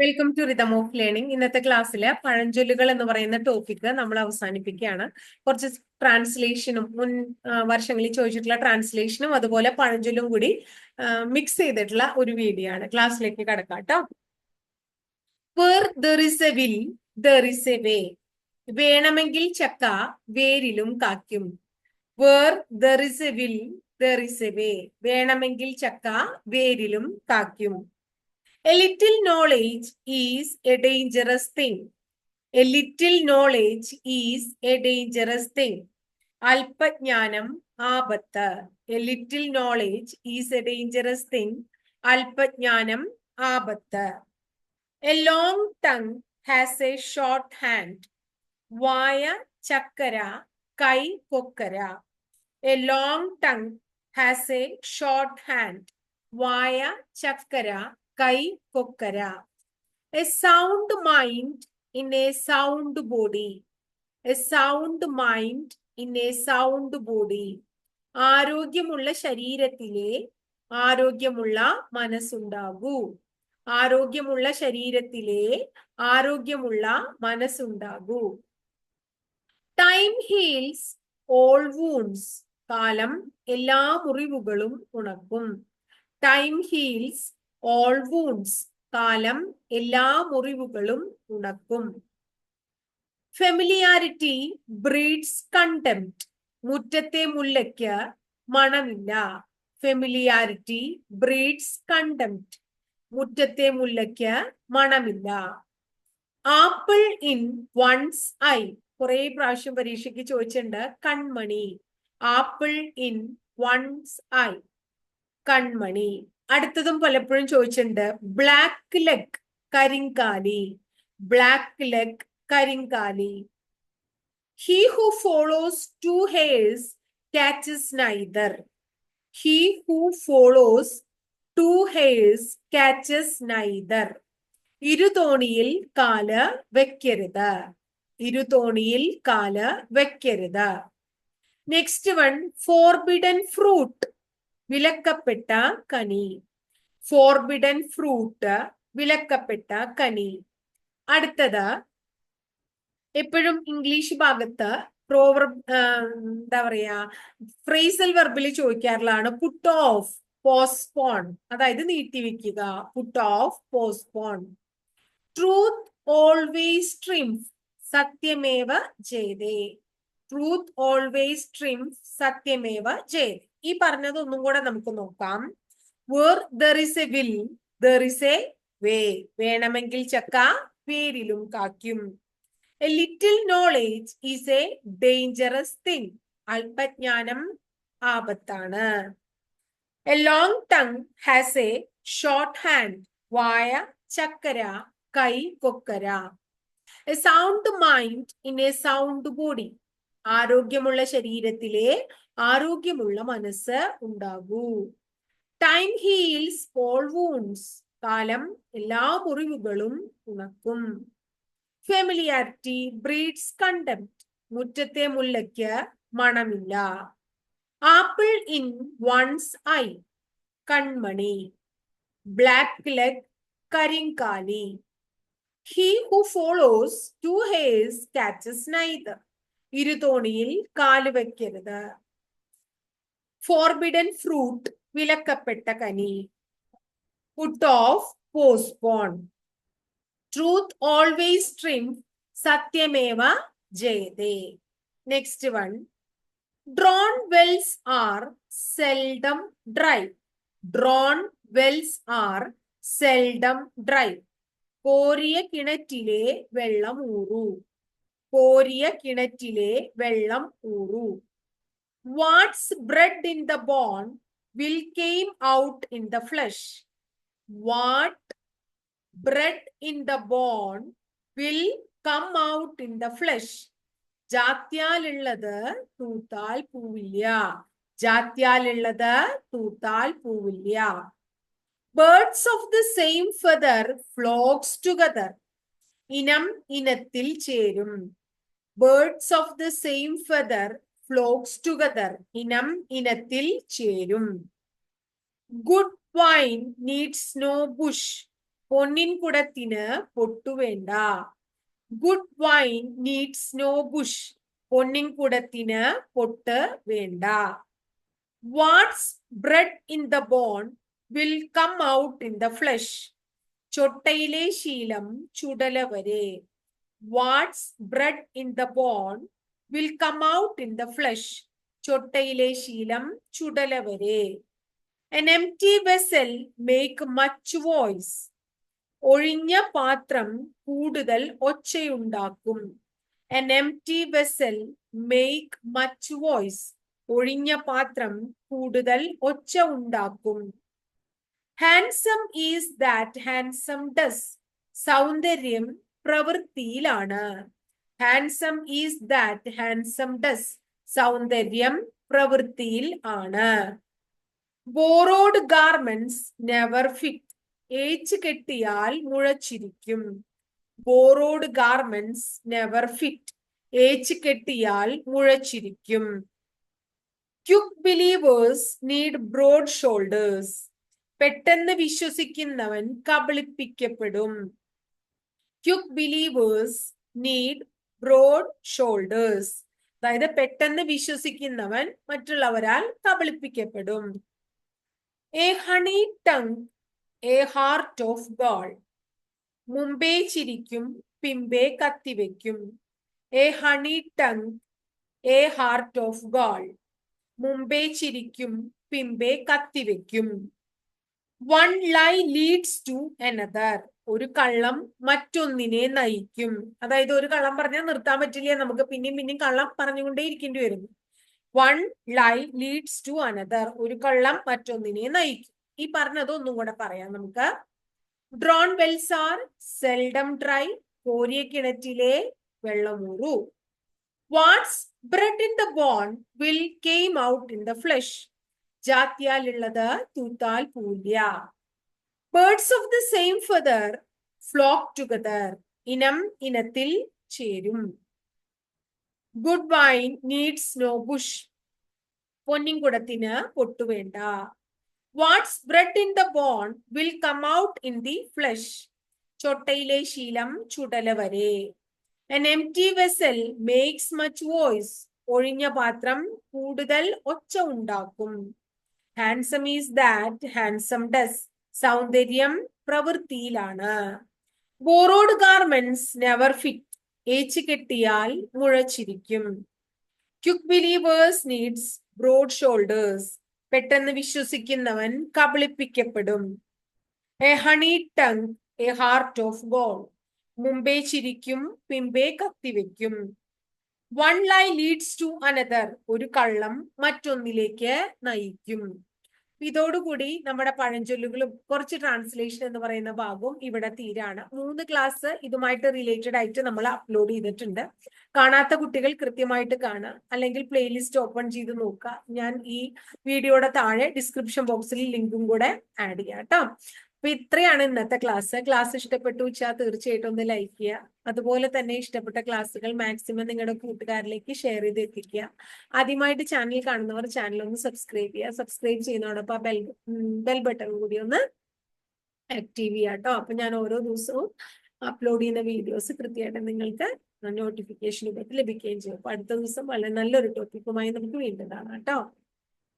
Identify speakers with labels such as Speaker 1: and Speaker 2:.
Speaker 1: Welcome to rhythm of learning ഇന്നത്തെ ക്ലാസ്സിലെ പഴഞ്ചൊല്ലുകൾ എന്ന് പറയുന്ന ടോപ്പിക് നമ്മൾ അവസാനിപ്പിക്കുകയാണ്. കുറച്ച് ട്രാൻസ്ലേഷനും മുൻ വർഷങ്ങളിൽ ചോദിച്ചിട്ടുള്ള ട്രാൻസ്ലേഷനും അതുപോലെ പഴഞ്ചൊല്ലും കൂടി മിക്സ് ചെയ്തിട്ടുള്ള ഒരു വീഡിയോ ആണ്. ക്ലാസ്സിലേക്ക് കടക്കാട്ടോ എ വേ വേണമെങ്കിൽ ചക്ക വേരിലും കാക്കും എ വേ വേണമെങ്കിൽ ചക്ക വേരിലും കാക്കും A little knowledge is a dangerous thing. A little knowledge is a dangerous thing. അല്പജ്ഞാനം ആപത്ത്. A little knowledge is a dangerous thing അല്പജ്ഞാനം ആപത്ത്. A long tongue has a short hand വായ ചക്കര കൈ കൊക്കര. A long tongue has a short hand വായ ചക്കര കൈ കൊക്കര a sound mind in a sound body a sound mind in a sound body ആരോഗ്യമുള്ള ശരീരത്തിലെ ആരോഗ്യമുള്ള മനസ്സുണ്ടാകൂ. ആരോഗ്യമുള്ള ശരീരത്തിലെ ആരോഗ്യമുള്ള മനസ്സുണ്ടാകൂ. ടൈം ഹീൽസ് ഓൾ വൂൺസ് കാലം എല്ലാ മുറിവുകളും ഉണക്കും. ടൈം ഹീൽസ് ഓൾ വൂൺസ് കാലം എല്ലാ മുറിവുകളും ഉണക്കും. ഫെമിലിയാരിറ്റി ബ്രീഡ്സ് കണ്ടംപ്റ്റ് മുറ്റത്തെ മുല്ലയ്ക്ക് മണമില്ല. ഫെമിലിയാരിറ്റി ബ്രീഡ്സ് കണ്ടംപ്റ്റ് മുറ്റത്തെ മുല്ലയ്ക്ക് മണമില്ല. ആപ്പിൾ ഇൻ വൺസ് ഐ കുറെ പ്രാവശ്യം പരീക്ഷയ്ക്ക് ചോദിച്ചിട്ടുണ്ട് കൺമണി. ആപ്പിൾ ഇൻ വൺസ് ഐ കൺമണി. അടുത്തതും പലപ്പോഴും ചോദിച്ചിട്ടുണ്ട്. ബ്ലാക്ക് ലെഗ് കരിങ്കാലി. Black leg കരിങ്കാലി. He who follows two hares catches neither he who follows two hares catches neither ഇരുതോണിയിൽ കാൽ വെക്കരുത്. ഇരുതോണിയിൽ കാൽ വെക്കരുത്. നെക്സ്റ്റ് വൺ ഫോർബിഡൻ ഫ്രൂട്ട് വിലക്കപ്പെട്ട കനി. ഫോർബിഡൻ ഫ്രൂട്ട് വിലക്കപ്പെട്ട കനി. അടുത്തത് എപ്പോഴും ഇംഗ്ലീഷ് ഭാഗത്ത് പ്രോവർ എന്താ പറയാ ഫ്രേസൽ വെർബിൽ ചോദിക്കാറുള്ളതാണ് പുട്ട് ഓഫ് പോസ്റ്റ്പോൺ അതായത് നീട്ടിവെക്കുക put off postpone truth always triumph സത്യമേവ ജയതേ. ട്രൂത്ത് ഓൾവേസ് ട്രിംഫ് സത്യമേവ ജയതേ. ഈ പറഞ്ഞത് ഒന്നും കൂടെ നമുക്ക് നോക്കാം. Where there is a will there is a way വേണമെങ്കിൽ ചക്ക പേരിലും കാക്കും a little knowledge is a dangerous thing അല്പജ്ഞാനം ആപത്താണ്. A long tongue has a short hand വായ ചക്കര കൈ കൊക്കര. A sound mind in a sound body ആരോഗ്യമുള്ള ശരീരത്തിലെ ആരോഗ്യമുള്ള മനസ്സ് ഉണ്ടാകൂ. ടൈം ഹീൽസ് ഓൾ വൂൺസ് കാലം എല്ലാ മുറിവുകളും ഉണക്കും. ഫെമിലിയാരിറ്റി ബ്രീഡ്സ് കണ്ടംപ്റ്റ് മുറ്റത്തെ മുല്ലയ്ക്ക് മണമില്ല. ആപ്പിൾ ഇൻ വൺസ് ഐ കൺമണി. Black leg കരിങ്കാലി. He who follows two hares catches neither ഇരുതോണിയിൽ കാൽ വെക്കരുത്. ഫോർബിഡൻ ഫ്രൂട്ട് വിലക്കപ്പെട്ട കനി. Put off postpone truth always triumph സത്യമേവ Jayate. Next one drawn wells are seldom dry drawn wells are seldom dry കോരിയ കിണറ്റിലെ വെള്ളം ഊറു. കോരിയ കിണറ്റിലെ വെള്ളം ഊറു. What's bred in the bone will came out in the flesh what bred in the bone will come out in the flesh ജാത്യാലുള്ളത് തൂത്താൽ പൂവില്ല. ജാത്യാലുള്ളത് തൂത്താൽ പൂവില്ല. Birds of the same feather flocks together ഇനം ഇനത്തിൽ ചേരും. Birds of the same feather flocks together ഇനം ഇനത്തിൽ ചേരും good wine needs no bush പൊന്നിൻകുടത്തിന് പൊട്ടുവേണ്ട good wine needs no bush പൊന്നിൻകുടത്തിന് പൊട്ട് വേണ്ട what's bred in the bone will come out in the flesh ചൊട്ടയിലെ ശീലം ചുടല വരെ what's bred in the bone will come out in the flesh. ചൊട്ടയിലെ ശീലം ചുടല വരെ. An empty vessel make much voice ഒഴിഞ്ഞ പാത്രം കൂടുതൽ ഒച്ചയുണ്ടാക്കും. An empty vessel make much voice ഒഴിഞ്ഞ പാത്രം കൂടുതൽ ഒച്ച ഉണ്ടാക്കും. Handsome is that handsome does സൗന്ദര്യം പ്രവൃത്തിയിലാണ്. Handsome is that handsome does സൗന്ദര്യം പ്രവൃത്തിയിൽ ആണ്. ബോറോഡ് ഗാർമെന്റ്സ് നെവർ ഫിറ്റ് ഏച്ച് കെട്ടിയാൽ മുഴച്ചിരിക്കും. ബോറോഡ് ഗാർമെന്റ്സ് നെവർ ഫിറ്റ് ഏച്ച് കെട്ടിയാൽ മുഴച്ചിരിക്കും. Quick believers need broad shoulders പെട്ടെന്ന് വിശ്വസിക്കുന്നവൻ കബളിപ്പിക്കപ്പെടും. Quick believers need broad shoulders അതായത് പെട്ടെന്ന് വിശ്വസിക്കുന്നവൻ മറ്റുള്ളവരാൽ കബളിപ്പിക്കപ്പെടും. A honey tongue a heart of gall മുമ്പേ ചിരിക്കും പിമ്പേ കത്തിവെക്കും. A honey tongue a heart of gall മുമ്പേ ചിരിക്കും പിമ്പേ കത്തിവെക്കും. One lie leads to another ഒരു കള്ളം മറ്റൊന്നിനെ നയിക്കും. അതായത് ഒരു കള്ളം പറഞ്ഞാൽ നിർത്താൻ പറ്റില്ല. നമുക്ക് പിന്നെയും പിന്നെയും കള്ളം പറഞ്ഞുകൊണ്ടേ ഇരിക്കേണ്ടി വരുന്നു. One lie leads to another ഒരു കള്ളം മറ്റൊന്നിനെ നയിക്കും. ഈ പറഞ്ഞത് ഒന്നും കൂടെ പറയാം നമുക്ക്. Drawn wells are seldom dry കോരിയ കിണറ്റിലെ വെള്ളമൂറു. What's bred in the bone will came out in the flesh ജാത്യാലുള്ളത് തൂത്താൽ പൂല്യ. Birds of the same feather flock together ഇനം ഇനത്തിൽ ചേരും. Good wine needs no bush പൊന്നിൻകുടത്തിന് പൊട്ടുവേണ്ട what's bred in the bone will come out in the flesh ചൊട്ടയിലെ ശീലം ചുടല വരെ. An empty vessel makes much voice ഒഴിഞ്ഞ പാത്രം കൂടുതൽ ഒച്ച ഉണ്ടാക്കും. Handsome is that handsome does സൗന്ദര്യം പ്രവൃത്തിയിലാണ്. ബോറോഡ് ഗാർമെന്റ്സ് നെവർ ഫിറ്റ് ഏച്ചു കെട്ടിയാൽ മുഴച്ചിരിക്കും. Quick believers needs broad shoulders പെട്ടെന്ന് വിശ്വസിക്കുന്നവൻ കബളിപ്പിക്കപ്പെടും. A honey tongue a heart of gall മുമ്പേ ചിരിക്കും പിമ്പേ കത്തിവെക്കും. One lie leads to another ഒരു കള്ളം മറ്റൊന്നിലേക്ക് നയിക്കും. ഇതോടുകൂടി നമ്മുടെ പഴഞ്ചൊല്ലുകളും കുറച്ച് ട്രാൻസ്ലേഷൻ എന്ന് പറയുന്ന ഭാഗവും ഇവിടെ തീരാണ്. മൂന്ന് ക്ലാസ് ഇതുമായിട്ട് റിലേറ്റഡ് ആയിട്ട് നമ്മൾ അപ്ലോഡ് ചെയ്തിട്ടുണ്ട്. കാണാത്ത കുട്ടികൾ കൃത്യമായിട്ട് കാണുക. അല്ലെങ്കിൽ പ്ലേലിസ്റ്റ് ഓപ്പൺ ചെയ്ത് നോക്കുക. ഞാൻ ഈ വീഡിയോയുടെ താഴെ ഡിസ്ക്രിപ്ഷൻ ബോക്സിൽ ലിങ്കും കൂടെ ആഡ് ചെയ്യാം കേട്ടോ അപ്പൊ ഇത്രയാണ് ഇന്നത്തെ ക്ലാസ്. ക്ലാസ് ഇഷ്ടപ്പെട്ടു വെച്ചാൽ തീർച്ചയായിട്ടും ഒന്ന് ലൈക്ക് ചെയ്യുക അതുപോലെ തന്നെ ഇഷ്ടപ്പെട്ട ക്ലാസ്സുകൾ മാക്സിമം നിങ്ങളുടെ കൂട്ടുകാരിലേക്ക് ഷെയർ ചെയ്ത് എത്തിക്കുക. ആദ്യമായിട്ട് ചാനൽ കാണുന്നവർ ചാനൽ ഒന്ന് സബ്സ്ക്രൈബ് ചെയ്യുക. സബ്സ്ക്രൈബ് ചെയ്യുന്നതോടൊപ്പം ആ ബെൽ ബെൽ ബട്ടൺ കൂടി ഒന്ന് ആക്റ്റീവ് ചെയ്യുക കേട്ടോ. അപ്പൊ ഞാൻ ഓരോ ദിവസവും അപ്ലോഡ് ചെയ്യുന്ന വീഡിയോസ് കൃത്യമായിട്ട് നിങ്ങൾക്ക് നോട്ടിഫിക്കേഷൻ രൂപത്തിൽ ലഭിക്കുകയും ചെയ്യും. അപ്പൊ അടുത്ത ദിവസം വളരെ നല്ലൊരു ടോപ്പിക്കുമായി നമുക്ക് വീണ്ടും കാണാം കേട്ടോ.